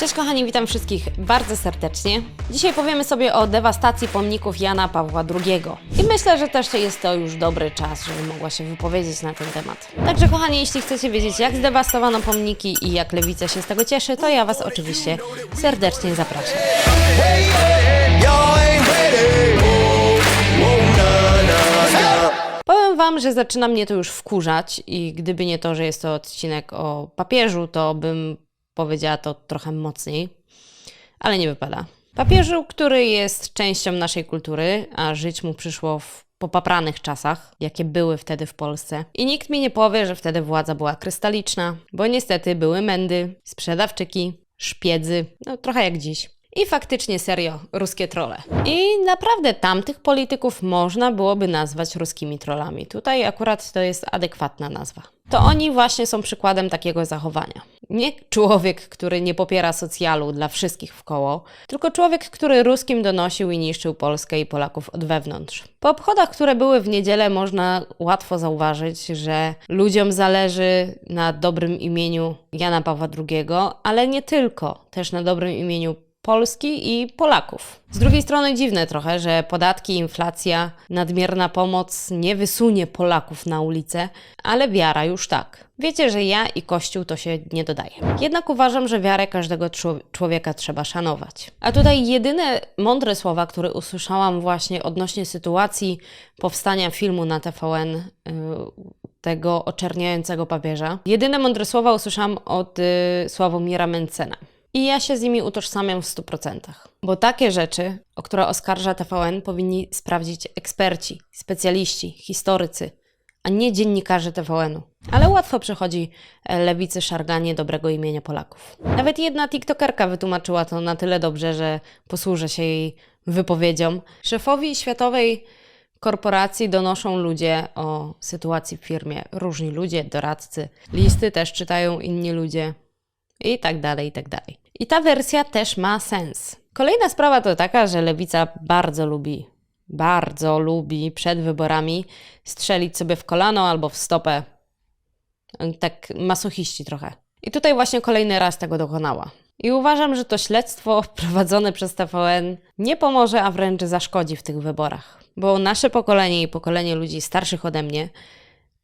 Cześć kochani, witam wszystkich bardzo serdecznie. Dzisiaj powiemy sobie o dewastacji pomników Jana Pawła II. I myślę, że też jest to już dobry czas, żebym mogła się wypowiedzieć na ten temat. Także kochani, jeśli chcecie wiedzieć jak zdewastowano pomniki i jak lewica się z tego cieszy, to ja Was oczywiście serdecznie zapraszam. Powiem Wam, że zaczyna mnie to już wkurzać i gdyby nie to, że jest to odcinek o papieżu, to bym powiedziała to trochę mocniej, ale nie wypada. Papieżu, który jest częścią naszej kultury, a żyć mu przyszło w popapranych czasach, jakie były wtedy w Polsce. I nikt mi nie powie, że wtedy władza była krystaliczna, bo niestety były mędy, sprzedawczyki, szpiedzy, no trochę jak dziś. I faktycznie serio, ruskie trole. I naprawdę tamtych polityków można byłoby nazwać ruskimi trollami. Tutaj akurat to jest adekwatna nazwa. To oni właśnie są przykładem takiego zachowania. Nie człowiek, który nie popiera socjalu dla wszystkich w koło, tylko człowiek, który ruskim donosił i niszczył Polskę i Polaków od wewnątrz. Po obchodach, które były w niedzielę, można łatwo zauważyć, że ludziom zależy na dobrym imieniu Jana Pawła II, ale nie tylko, też na dobrym imieniu Polski i Polaków. Z drugiej strony dziwne trochę, że podatki, inflacja, nadmierna pomoc nie wysunie Polaków na ulicę, ale wiara już tak. Wiecie, że ja i Kościół to się nie dodaje. Jednak uważam, że wiarę każdego czł- człowieka trzeba szanować. A tutaj jedyne mądre słowa, które usłyszałam właśnie odnośnie sytuacji powstania filmu na TVN yy, tego oczerniającego papieża. Jedyne mądre słowa usłyszałam od y, Sławomira Mencena. I ja się z nimi utożsamiam w 100%. Bo takie rzeczy, o które oskarża TVN, powinni sprawdzić eksperci, specjaliści, historycy, a nie dziennikarze TVN-u. Ale łatwo przychodzi e, lewicy szarganie dobrego imienia Polaków. Nawet jedna TikTokerka wytłumaczyła to na tyle dobrze, że posłużę się jej wypowiedzią. Szefowi światowej korporacji donoszą ludzie o sytuacji w firmie. Różni ludzie, doradcy. Listy też czytają inni ludzie i tak dalej, i tak dalej. I ta wersja też ma sens. Kolejna sprawa to taka, że lewica bardzo lubi, bardzo lubi przed wyborami strzelić sobie w kolano albo w stopę. Tak masochiści trochę. I tutaj właśnie kolejny raz tego dokonała. I uważam, że to śledztwo prowadzone przez TVN nie pomoże, a wręcz zaszkodzi w tych wyborach. Bo nasze pokolenie i pokolenie ludzi starszych ode mnie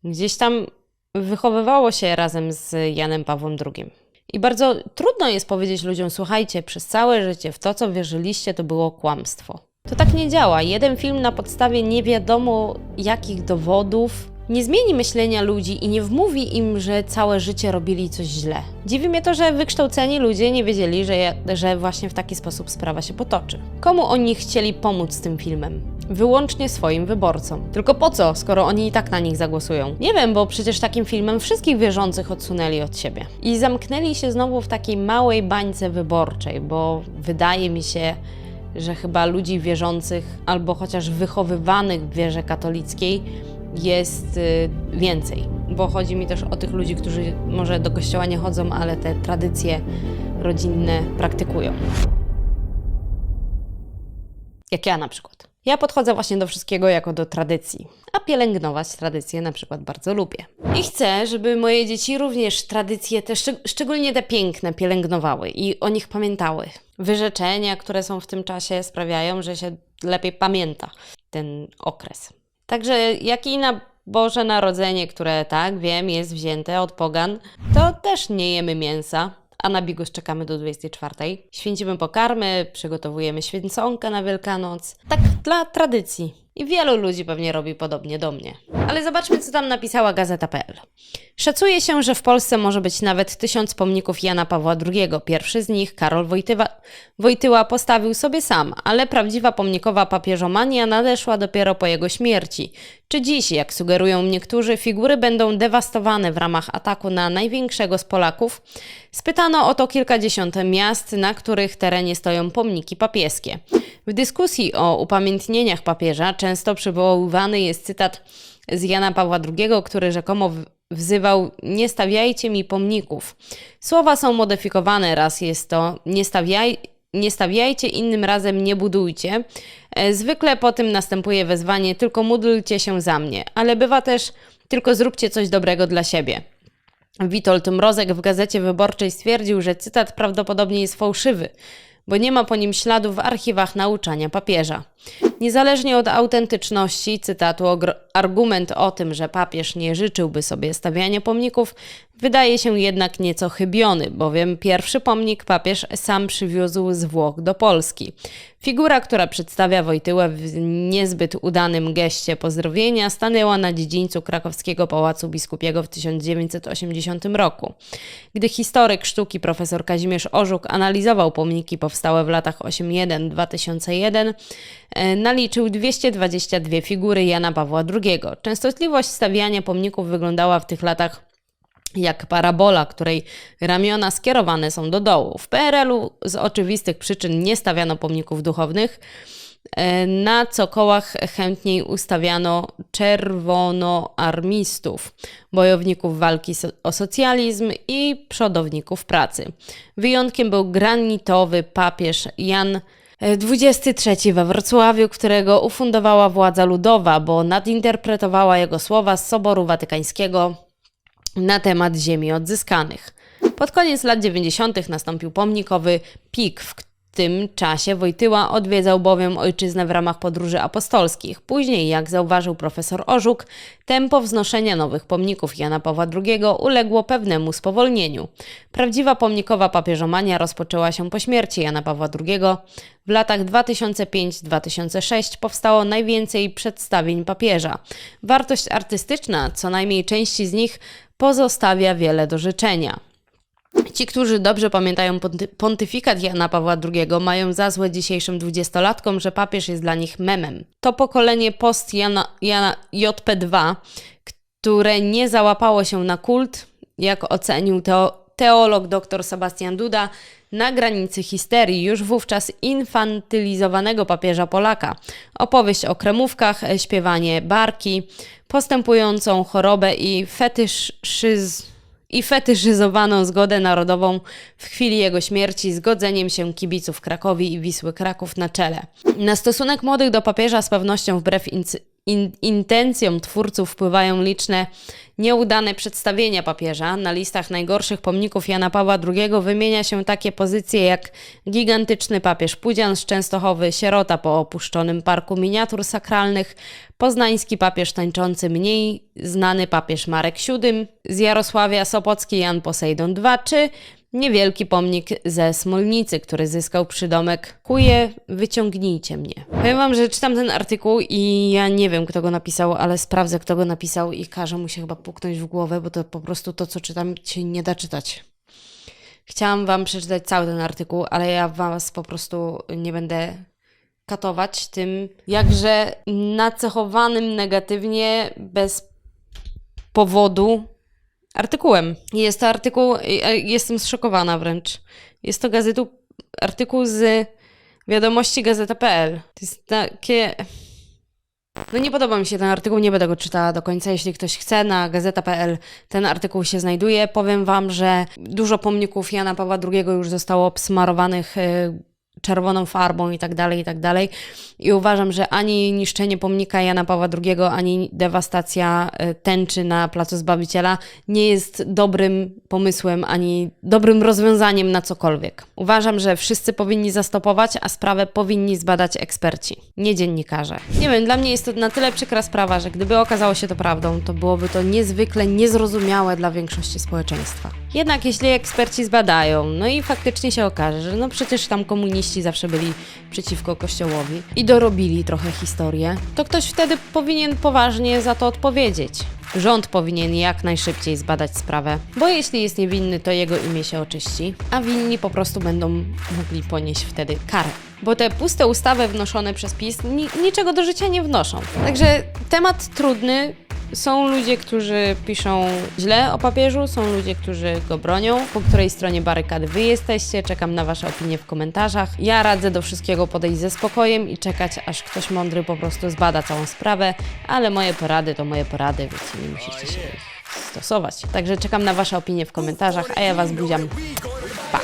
gdzieś tam wychowywało się razem z Janem Pawłem II. I bardzo trudno jest powiedzieć ludziom: słuchajcie, przez całe życie w to, co wierzyliście, to było kłamstwo. To tak nie działa. Jeden film na podstawie nie wiadomo jakich dowodów nie zmieni myślenia ludzi i nie wmówi im, że całe życie robili coś źle. Dziwi mnie to, że wykształceni ludzie nie wiedzieli, że, że właśnie w taki sposób sprawa się potoczy. Komu oni chcieli pomóc tym filmem? Wyłącznie swoim wyborcom. Tylko po co, skoro oni i tak na nich zagłosują? Nie wiem, bo przecież takim filmem wszystkich wierzących odsunęli od siebie. I zamknęli się znowu w takiej małej bańce wyborczej, bo wydaje mi się, że chyba ludzi wierzących albo chociaż wychowywanych w wierze katolickiej jest y, więcej. Bo chodzi mi też o tych ludzi, którzy może do kościoła nie chodzą, ale te tradycje rodzinne praktykują. Jak ja na przykład. Ja podchodzę właśnie do wszystkiego jako do tradycji, a pielęgnować tradycje na przykład bardzo lubię. I chcę, żeby moje dzieci również tradycje, te, szczeg- szczególnie te piękne, pielęgnowały i o nich pamiętały. Wyrzeczenia, które są w tym czasie, sprawiają, że się lepiej pamięta ten okres. Także jak i na Boże Narodzenie, które tak wiem, jest wzięte od pogan, to też nie jemy mięsa, a na bigos czekamy do 24. Święcimy pokarmy, przygotowujemy święconkę na Wielkanoc. Tak dla tradycji. I wielu ludzi pewnie robi podobnie do mnie. Ale zobaczmy, co tam napisała Gazeta.pl. Szacuje się, że w Polsce może być nawet tysiąc pomników Jana Pawła II. Pierwszy z nich, Karol Wojtyła, Wojtyła, postawił sobie sam, ale prawdziwa pomnikowa papieżomania nadeszła dopiero po jego śmierci. Czy dziś, jak sugerują niektórzy, figury będą dewastowane w ramach ataku na największego z Polaków? Spytano o to kilkadziesiąt miast, na których terenie stoją pomniki papieskie. W dyskusji o upamiętnieniach papieża często przywoływany jest cytat z Jana Pawła II, który rzekomo wzywał: Nie stawiajcie mi pomników. Słowa są modyfikowane, raz jest to nie stawiaj, nie stawiajcie, innym razem nie budujcie. E, Zwykle po tym następuje wezwanie: tylko módlcie się za mnie, ale bywa też: tylko zróbcie coś dobrego dla siebie. Witold Mrozek w Gazecie Wyborczej stwierdził, że cytat prawdopodobnie jest fałszywy, bo nie ma po nim śladu w archiwach nauczania papieża. Niezależnie od autentyczności cytatu, argument o tym, że papież nie życzyłby sobie stawiania pomników, wydaje się jednak nieco chybiony, bowiem pierwszy pomnik papież sam przywiózł z Włoch do Polski. Figura, która przedstawia Wojtyłę w niezbyt udanym geście pozdrowienia, stanęła na dziedzińcu krakowskiego Pałacu Biskupiego w 1980 roku. Gdy historyk sztuki profesor Kazimierz Orzuk analizował pomniki powstałe w latach 81-2001, e, naliczył 222 figury Jana Pawła II. Częstotliwość stawiania pomników wyglądała w tych latach jak parabola, której ramiona skierowane są do dołu. W PRL-u z oczywistych przyczyn nie stawiano pomników duchownych. E, Na cokołach chętniej ustawiano czerwonoarmistów, bojowników walki o socjalizm i przodowników pracy. Wyjątkiem był granitowy papież Jan e, XXIII we Wrocławiu, którego ufundowała władza ludowa, bo nadinterpretowała jego słowa z Soboru Watykańskiego na temat ziemi odzyskanych. Pod koniec lat 90. nastąpił pomnikowy pik. W tym czasie Wojtyła odwiedzał bowiem ojczyznę w ramach podróży apostolskich. Później, jak zauważył profesor Orzuk, tempo wznoszenia nowych pomników Jana Pawła II uległo pewnemu spowolnieniu. Prawdziwa pomnikowa papieżomania rozpoczęła się po śmierci Jana Pawła II. W latach 2005-2006 powstało najwięcej przedstawień papieża. Wartość artystyczna, co najmniej części z nich, pozostawia wiele do życzenia. Ci, którzy dobrze pamiętają ponty- pontyfikat Jana Pawła II, mają za złe dzisiejszym dwudziestolatkom, że papież jest dla nich memem. To pokolenie post Jana, Jana JP2, które nie załapało się na kult, jak ocenił teo, teolog dr Sebastian Duda, na granicy histerii już wówczas infantylizowanego papieża Polaka. Opowieść o kremówkach, śpiewanie barki, postępującą chorobę i fetyszyzm i fetyszyzowaną zgodę narodową w chwili jego śmierci z godzeniem się kibiców Krakowi i Wisły Kraków na czele. Na stosunek młodych do papieża z pewnością wbrew in, intencjom twórców wpływają liczne nieudane przedstawienia papieża. Na listach najgorszych pomników Jana Pawła II wymienia się takie pozycje jak gigantyczny papież Pudzian z Częstochowy, sierota po opuszczonym parku miniatur sakralnych, poznański papież tańczący mniej znany papież Marek VII, z Jarosławia Sopocki Jan Posejdon II, czy niewielki pomnik ze Smolnicy, który zyskał przydomek Kuje, wyciągnijcie mnie. Powiem wam, że czytam ten artykuł i ja nie wiem, kto go napisał, ale sprawdzę, kto go napisał i każe mu się chyba puknąć w głowę, bo to po prostu to, co czytam, się nie da czytać. Chciałam wam przeczytać cały ten artykuł, ale ja was po prostu nie będę katować tym jakże nacechowanym negatywnie, bez powodu artykułem. Jest to artykuł, e, jestem zszokowana wręcz. Jest to gazetu, artykuł z wiadomości gazeta.pl. To jest takie... No nie podoba mi się ten artykuł, nie będę go czytała do końca. Jeśli ktoś chce, na gazeta.pl ten artykuł się znajduje. Powiem Wam, że dużo pomników Jana Pawła II już zostało obsmarowanych e, czerwoną farbą i tak dalej, i tak dalej. I uważam, że ani niszczenie pomnika Jana Pawła II, ani dewastacja e, tęczy na Placu Zbawiciela nie jest dobrym pomysłem, ani dobrym rozwiązaniem na cokolwiek. Uważam, że wszyscy powinni zastopować, a sprawę powinni zbadać eksperci, nie dziennikarze. Nie wiem, dla mnie jest to na tyle przykra sprawa, że gdyby okazało się to prawdą, to byłoby to niezwykle niezrozumiałe dla większości społeczeństwa. Jednak jeśli eksperci zbadają, no i faktycznie się okaże, że no przecież tam komuniści zawsze byli przeciwko Kościołowi i dorobili trochę historię, to ktoś wtedy powinien poważnie za to odpowiedzieć. Rząd powinien jak najszybciej zbadać sprawę, bo jeśli jest niewinny, to jego imię się oczyści, a winni po prostu będą mogli ponieść wtedy karę. Bo te puste ustawy wnoszone przez PiS ni- niczego do życia nie wnoszą. Także temat trudny, są ludzie, którzy piszą źle o papieżu, są ludzie, którzy go bronią. Po której stronie barykady wy jesteście? Czekam na wasze opinie w komentarzach. Ja radzę do wszystkiego podejść ze spokojem i czekać, aż ktoś mądry po prostu zbada całą sprawę, ale moje porady to moje porady, więc nie musicie się stosować. Także czekam na wasze opinie w komentarzach, a ja was buziam. Pa!